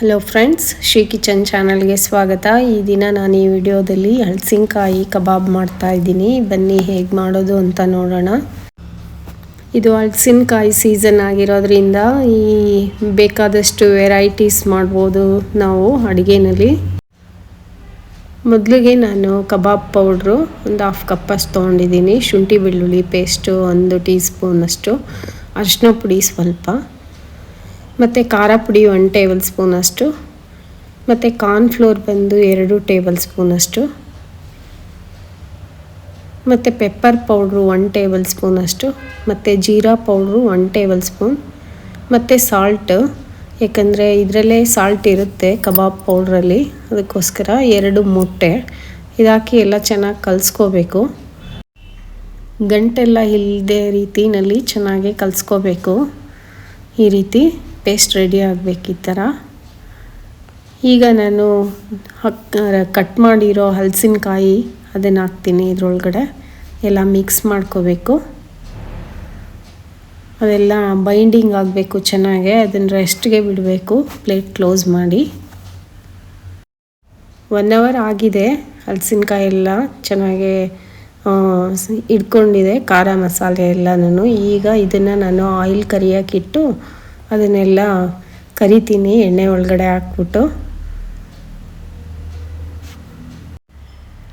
Hello friends Shri kitchen ಚಾನಲ್ಗೆ ಸ್ವಾಗತ. ಈ ದಿನ ನಾನು ಈ ವಿಡಿಯೋದಲ್ಲಿ ಹಲಸಿನಕಾಯಿ ಕಬಾಬ್ ಮಾಡ್ತಾ ಇದ್ದೀನಿ. ಬನ್ನಿ ಹೇಗೆ ಮಾಡೋದು ಅಂತ ನೋಡೋಣ. ಇದು ಹಲಸಿನಕಾಯಿ ಸೀಸನ್ ಆಗಿರೋದ್ರಿಂದ ಈ ಬೇಕಾದಷ್ಟು ವೆರೈಟೀಸ್ ಮಾಡ್ಬೋದು ನಾವು ಅಡುಗೆನಲ್ಲಿ. ಮೊದಲಿಗೆ ನಾನು ಕಬಾಬ್ ಪೌಡ್ರು ಒಂದು ಹಾಫ್ ಕಪ್ಪಷ್ಟು ತೊಗೊಂಡಿದ್ದೀನಿ. ಶುಂಠಿ ಬೆಳ್ಳುಳ್ಳಿ ಪೇಸ್ಟು ಒಂದು ಟೀ ಸ್ಪೂನಷ್ಟು ಅರಿಶಿನ ಪುಡಿ ಸ್ವಲ್ಪ. ಮತ್ತು ಖಾರ ಪುಡಿ ಒನ್ ಟೇಬಲ್ ಸ್ಪೂನ್ ಅಷ್ಟು. ಮತ್ತು ಕಾರ್ನ್ಫ್ಲೋರ್ ಬಂದು ಎರಡು ಟೇಬಲ್ ಸ್ಪೂನ್ ಅಷ್ಟು. ಮತ್ತು pepper powder one tablespoon ಅಷ್ಟು. ಮತ್ತು ಜೀರಾ ಪೌಡ್ರು ಒನ್ ಟೇಬಲ್ ಸ್ಪೂನ್ ಮತ್ತು ಸಾಲ್ಟ್ ಯಾಕಂದರೆ ಇದರಲ್ಲೇ ಸಾಲ್ಟ್ ಇರುತ್ತೆ ಕಬಾಬ್ ಪೌಡ್ರಲ್ಲಿ ಅದಕ್ಕೋಸ್ಕರ ಎರಡು ಮೊಟ್ಟೆ. ಇದಾಕಿ ಎಲ್ಲ ಚೆನ್ನಾಗಿ ಕಲಿಸ್ಕೋಬೇಕು. ಗಂಟೆಲ್ಲ ಇಲ್ಲದೆ ರೀತಿನಲ್ಲಿ ಚೆನ್ನಾಗಿ ಕಲಿಸ್ಕೋಬೇಕು. ಈ ರೀತಿ. ಪೇಸ್ಟ್ ರೆಡಿ ಆಗಬೇಕು ಈ ಥರ. ಈಗ ನಾನು ಹಕ್ ಕಟ್ ಮಾಡಿರೋ ಹಲಸಿನಕಾಯಿ ಅದನ್ನು ಹಾಕ್ತೀನಿ ಇದ್ರೊಳಗಡೆ. ಎಲ್ಲ ಮಿಕ್ಸ್ ಮಾಡ್ಕೋಬೇಕು. ಅದೆಲ್ಲ ಬೈಂಡಿಂಗ್ ಆಗಬೇಕು ಚೆನ್ನಾಗೆ, ಅದನ್ನು ರೆಸ್ಟ್ಗೆ ಬಿಡಬೇಕು ಪ್ಲೇಟ್ ಕ್ಲೋಸ್ ಮಾಡಿ. ಒನ್ ಅವರ್ ಆಗಿದೆ, ಹಲಸಿನಕಾಯಿ ಎಲ್ಲ ಚೆನ್ನಾಗೆ ಇಟ್ಕೊಂಡಿದೆ ಖಾರ ಮಸಾಲೆ ಎಲ್ಲನೂ ಈಗ ಇದನ್ನು ನಾನು ಆಯಿಲ್ ಕರಿಯೋಕ್ಕಿಟ್ಟು ಅದನ್ನೆಲ್ಲ ಕರಿತೀನಿ, ಎಣ್ಣೆ ಒಳಗಡೆ ಹಾಕ್ಬಿಟ್ಟು.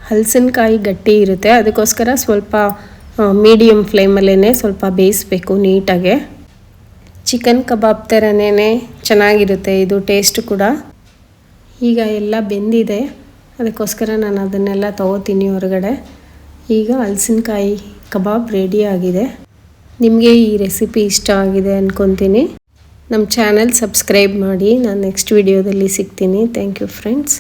ಹಲಸಿನಕಾಯಿ ಗಟ್ಟಿ ಇರುತ್ತೆ. ಅದಕ್ಕೋಸ್ಕರ ಸ್ವಲ್ಪ ಮೀಡಿಯಮ್ ಫ್ಲೇಮಲ್ಲೇ ಸ್ವಲ್ಪ ಬೇಯಿಸ್ಬೇಕು ನೀಟಾಗೆ. ಚಿಕನ್ ಕಬಾಬ್ ಥರನೇ ಚೆನ್ನಾಗಿರುತ್ತೆ, ಇದು ಟೇಸ್ಟ್ ಕೂಡ. ಈಗ ಎಲ್ಲ ಬೆಂದಿದೆ. ಅದಕ್ಕೋಸ್ಕರ ನಾನು ಅದನ್ನೆಲ್ಲ ತೊಗೋತೀನಿ ಹೊರಗಡೆ. ಈಗ ಹಲಸಿನಕಾಯಿ ಕಬಾಬ್ ರೆಡಿ ಆಗಿದೆ. ನಿಮಗೆ ಈ ರೆಸಿಪಿ ಇಷ್ಟ ಆಗಿದೆ ಅಂದ್ಕೊತೀನಿ ನಮ್ಮ ಚಾನಲ್ ಸಬ್ಸ್ಕ್ರೈಬ್ ಮಾಡಿ ನಾನು ನೆಕ್ಸ್ಟ್ ವಿಡಿಯೋದಲ್ಲಿ ಸಿಗ್ತೀನಿ. Thank you friends